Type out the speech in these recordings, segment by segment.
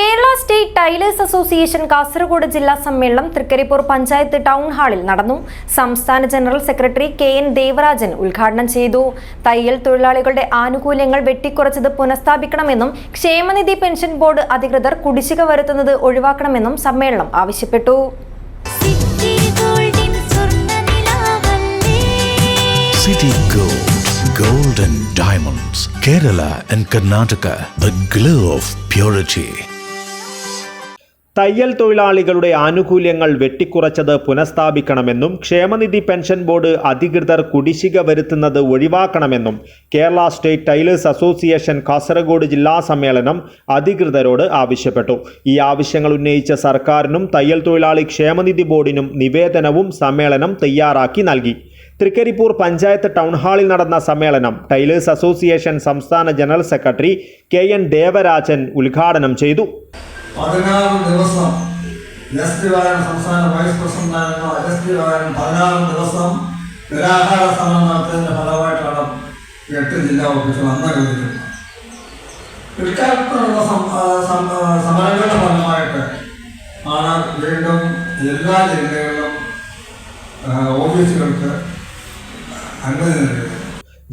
Kerala state tailors association Kasaragod ജില്ലാ സമ്മേളനം Trikaripur panchayat town ഹാളിൽ നടന്നു. സംസ്ഥാന general secretary K N Devarajan ഉദ്ഘാടനം ചെയ്തു. തയ്യൽ തൊഴിലാളികളുടെ ആനുകൂല്യങ്ങൾ വെട്ടിക്കുറച്ചത് പുനഃസ്ഥാപിക്കണമെന്നും ക്ഷേമനിധി പെൻഷൻ ബോർഡ് അധികൃതർ കുടിശ്ശിക വരുത്തുന്നത് ഒഴിവാക്കണമെന്നും സമ്മേളനം ആവശ്യപ്പെട്ടു. സിറ്റി ഗോൾഡിൻ സ്വർണനിലാവല്ലേ City Gold, Gold and Diamonds, Kerala and Karnataka, the glow of purity. തയ്യൽ തൊഴിലാളികളുടെ ആനുകൂല്യങ്ങൾ വെട്ടിക്കുറച്ചത് പുനഃസ്ഥാപിക്കണമെന്നും ക്ഷേമനിധി പെൻഷൻ ബോർഡ് അധികൃതർ കുടിശ്ശിക വരുത്തുന്നത് ഒഴിവാക്കണമെന്നും Kerala state tailors association Kasaragod ജില്ലാ സമ്മേളനം അധികൃതരോട് ആവശ്യപ്പെട്ടു. ഈ ആവശ്യങ്ങൾ ഉന്നയിച്ച സർക്കാരിനും തയ്യൽ തൊഴിലാളി ക്ഷേമനിധി ബോർഡിനും നിവേദനവും സമ്മേളനം തയ്യാറാക്കി നൽകി. തൃക്കരിപ്പൂർ പഞ്ചായത്ത് ടൗൺ ഹാളിൽ നടന്ന സമ്മേളനം ടൈലേഴ്സ് അസോസിയേഷൻ സംസ്ഥാന general secretary K N Devarajan ഉദ്ഘാടനം ചെയ്തു. പതിനാറ് ദിവസം എസ് ടി വായൻ സംസ്ഥാന വൈസ് പ്രസിഡന്റായിരുന്ന എസ് ടി വായൻ പതിനാറ് ദിവസം നിരാഹാര സമരം നടത്തിയതിന്റെ ഫലമായിട്ടാണ് എട്ട് ജില്ലാ ഓഫീസുകൾ അന്ന് ആ, സമരങ്ങളുടെ ഫലമായിട്ട് ആണ് വീണ്ടും എല്ലാ ജില്ലകളിലും ഓഫീസുകൾക്ക് അനുമതി നൽകിയത്.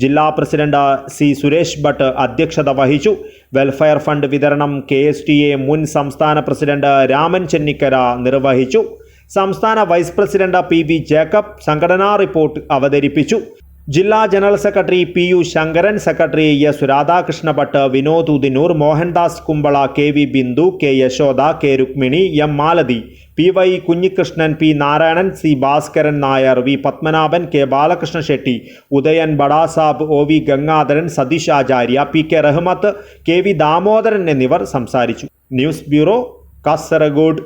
ജില്ലാ പ്രസിഡന്റ് സി സുരേഷ് ഭട്ട് അധ്യക്ഷത വഹിച്ചു. വെൽഫെയർ ഫണ്ട് വിതരണം കെ എസ് ടി എ മുൻ സംസ്ഥാന പ്രസിഡന്റ് രാമൻ ചെന്നിക്കര നിർവഹിച്ചു. സംസ്ഥാന vice president P V Jacob സംഘടനാ റിപ്പോർട്ട് അവതരിപ്പിച്ചു. ജില്ലാ general secretary P U Sankaran secretary S Radhakrishna Bhat Vinod Udinur Mohandas Kumbla K V Bindu K Yashoda K Rukmini M Malathi P Y Kunhikrishnan P Narayanan C Bhaskaran Nair V Padmanabhan K Balakrishna Shetty Udayan Badasab O V Gangadharan Satheesh Acharya P K Rahmath K V Damodaran എന്നിവർ സംസാരിച്ചു. News bureau Kasaragod.